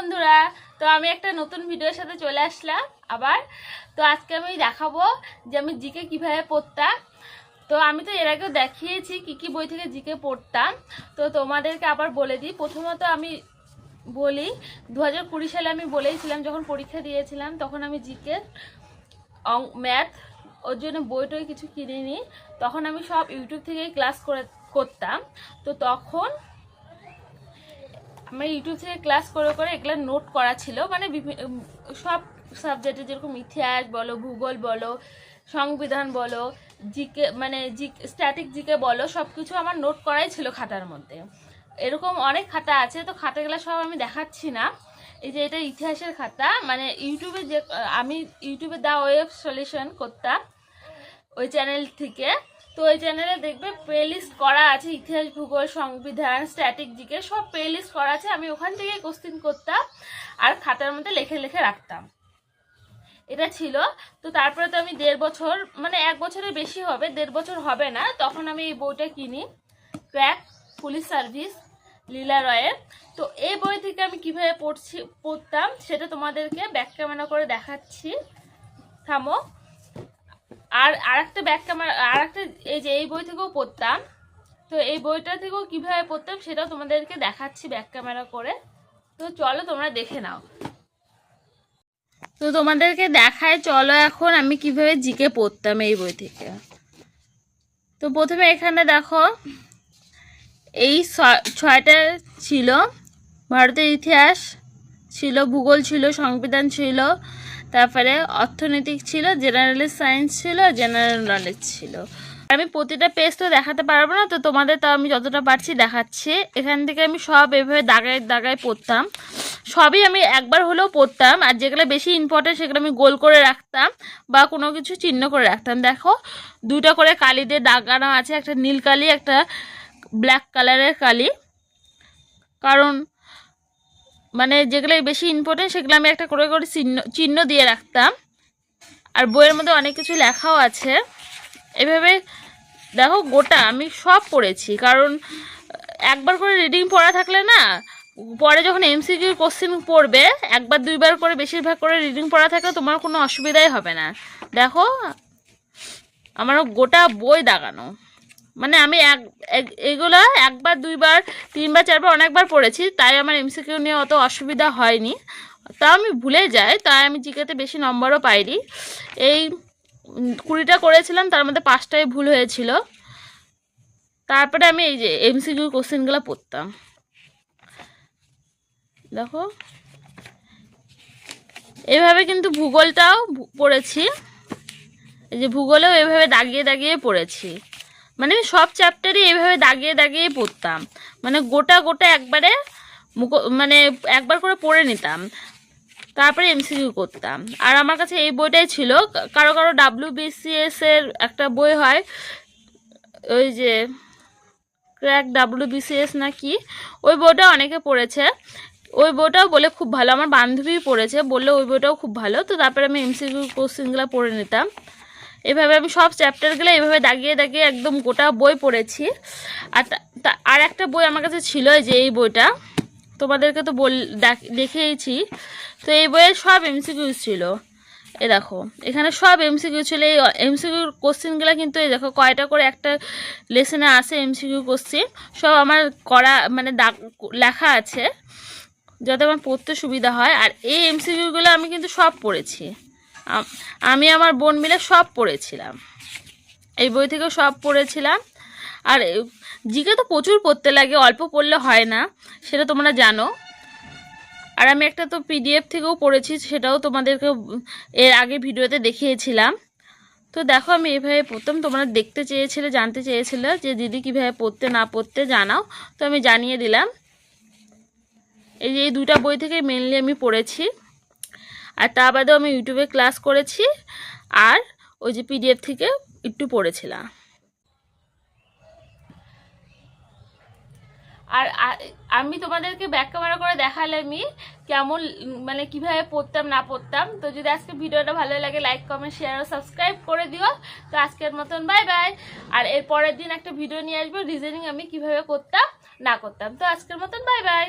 বন্ধুরা, তো আমি একটা নতুন ভিডিওর সাথে চলে আসলাম আবার। তো আজকে আমি দেখাবো যে আমি জিকে কীভাবে পড়তাম। তো আমি তো এর আগেও দেখিয়েছি কি কি বই থেকে জিকে পড়তাম। তো তোমাদেরকে আবার বলে দিই, প্রথমত আমি বলি দু হাজার কুড়ি সালে আমি বলেইছিলাম, যখন পরীক্ষা দিয়েছিলাম, তখন আমি জিকে ম্যাথ, ওর জন্য বই টই কিছু কিনিনি। তখন আমি সব ইউটিউব থেকেই ক্লাস করে, করতাম। তো তখন আমার ইউটিউব থেকে ক্লাস করে করে এগুলো নোট করা ছিল। মানে সব সাবজেক্টে যেরকম ইতিহাস বলো, ভূগোল বলো, সংবিধান বলো জিকে মানে জি স্ট্যাটিক জিকে বলো সব কিছু আমার নোট করাই ছিল খাতার মধ্যে। এরকম অনেক খাতা আছে, তো খাতাগুলো সব আমি দেখাচ্ছি না। এই যে এটা ইতিহাসের খাতা মানে ইউটিউবে যে, আমি ইউটিউবে দা ওয়েব সলিউশন করতাম ওই চ্যানেল থেকে। তো এই চ্যানেলে দেখবে প্লেলিস্ট করা আছে, ইতিহাস, ভূগোল, সংবিধান স্ট্যাটিক জিকে, সব প্লেলিস্ট করা আছে। আমি ওখান থেকে কোশ্চিন করতাম আর খাতার মধ্যে লিখে লিখে রাখতাম। এটা ছিল। তো তারপরে তো আমি দেড় বছর মানে এক বছরের বেশি হবে, দেড় বছর হবে না। তখন আমি এই বইটা কিনি, ক্র্যাক, পুলিশ সার্ভিস, লীলা রয়ের। তো এই বই থেকে আমি কীভাবে পড়ছি, পড়তাম, সেটা তোমাদেরকে ব্যাক ক্যামেরা করে দেখাচ্ছি। থামো। আর আরেকটা ব্যাক ক্যামেরা আরেকটা এই যে এই বই থেকেও পড়তাম, তো এই বইটা থেকেও কীভাবে পড়তাম সেটাও তোমাদেরকে দেখাচ্ছি ব্যাক ক্যামেরা করে। তো চলো তোমরা দেখে নাও। তো তোমাদেরকে দেখায়, চলো এখন আমি কীভাবে জিকে পড়তাম এই বই থেকে। তো প্রথমে এখানে দেখো, এই ছয়টা ছিল, ভারতের ইতিহাস ছিল, ভূগোল ছিল, সংবিধান ছিল তারপরে অর্থনৈতিক ছিল জেনারেল সায়েন্স ছিল জেনারেল নলেজ ছিল। আমি প্রতিটা পেজ তো দেখাতে পারব না, তো তোমাদের তো আমি যতটা পারছি দেখাচ্ছি। এখান থেকে আমি সব এভাবে দাগায় দাগায় পড়তাম। সবই আমি একবার হলেও পড়তাম, আর যেগুলো বেশি ইম্পর্টেন্ট সেগুলো আমি গোল করে রাখতাম বা কোনো কিছু চিহ্ন করে রাখতাম। দেখো দুটো করে কালি দিয়ে দাগানো আছে, একটা নীল কালি, একটা ব্ল্যাক কালারের কালি। কারণ মানে যেগুলো বেশি ইম্পর্টেন্ট সেগুলো আমি একটা করে করে চিহ্ন চিহ্ন দিয়ে রাখতাম। আর বইয়ের মধ্যে অনেক কিছু লেখাও আছে। এভাবে দেখো গোটা আমি সব পড়েছি। কারণ, একবার করে রিডিং পড়া থাকলে না, পরে যখন এমসিকিউ কোশ্চেন পড়বে, একবার দুইবার করে বেশিরভাগ করে রিডিং পড়া থাকলে তোমার কোনো অসুবিধাই হবে না। দেখো, আমারও গোটা বই দাগানো। মানে আমি এক এগুলো একবার, দুইবার, তিনবার, চারবার, অনেকবার পড়েছি, তাই আমার এমসিকিউ নিয়ে অত অসুবিধা হয়নি। তা আমি ভুলে যাই, তাই আমি জিকেতে বেশি নম্বরও পাইনি। এই কুড়িটা করেছিলাম, তার মধ্যে পাঁচটাই ভুল হয়েছিল। তারপরে আমি এই যে এমসিকিউ কোশ্চেনগুলো পড়তাম। দেখো। এভাবে কিন্তু ভূগোলটাও পড়েছি। এই যে ভূগোলেও এভাবে দাগিয়ে দাগিয়ে পড়েছি। মানে আমি সব চ্যাপ্টারই এইভাবে দাগিয়ে দাগিয়ে পড়তাম। মানে গোটা গোটা একবারে মুখ মানে একবার করে পড়ে নিতাম। তারপরে এমসিকিউ করতাম। আর আমার কাছে এই বইটাই ছিল। কারও কারও ডাব্লিউ বিসিএস এর একটা বই হয়, ওই যে ক্র্যাক ডাব্লিউ বিসিএস না কি? ওই বইটা অনেকে পড়েছে। ওই বইটাও বলে খুব ভালো। আমার বান্ধবী পড়েছে। বললে ওই বইটাও খুব ভালো। তো তারপরে আমি এমসিকিউ কোশ্চেনগুলো পড়ে নিতাম। এভাবে আমি সব চ্যাপ্টারগুলো এভাবে দাগিয়ে দাগিয়ে একদম গোটা বই পড়েছি। আর আর একটা বই আমার কাছে ছিল যে এই বইটা, তোমাদেরকে তো বল, দেখ- দেখিয়েছি। তো এই বইয়ের সব এমসিকিউ ছিল। এ দেখো, এখানে সব এমসিকিউ ছিল। এই এমসিকিউ কোশ্চেনগুলো কিন্তু এই দেখো, কয়টা করে একটা লেসনে আসে এমসিকিউ কোশ্চেন সব আমার করা মানে দাগ, লেখা আছে। যাতে আমার পড়তে সুবিধা হয়। আর এই এমসিকিউগুলো আমি কিন্তু সব পড়েছি। আম- আমি আমার বোন মিলে সব পড়েছিলাম। এই বই থেকে সব পড়েছিলাম। আর জিকে তো প্রচুর পড়তে লাগে, অল্প পড়লে হয় না, সেটা তোমরা জানো। আর আমি একটা তো পিডিএফ থেকেও পড়েছি, সেটাও তোমাদেরকে এর আগে ভিডিওতে দেখিয়েছিলাম। তো দেখো, আমি এভাবে পড়তাম তোমরা দেখতে চেয়েছিলে, জানতে চেয়েছিলে যে দিদি কীভাবে পড়তে না পড়তে জানাও। তো আমি জানিয়ে দিলাম। এই যে এই দুটা বই থেকে মেনলি আমি পড়েছি। আর তা বাদেও আমি ইউটিউবে ক্লাস করেছি আর ওই যে পিডিএফ থেকে একটু পড়েছিলাম। আর আমি তোমাদেরকে ব্যাক ক্যামেরা করে দেখালামই কেমন মানে কীভাবে পড়তাম, না পড়তাম। তো যদি আজকে ভিডিওটা ভালো লাগে লাইক কমেন্ট শেয়ার ও সাবস্ক্রাইব করে দিও। তো আজকের মতন বাই বাই আর এর পরের দিন একটা ভিডিও নিয়ে আসব রিজনিং আমি কীভাবে করতাম, না করতাম। তো আজকের মতন বাই বাই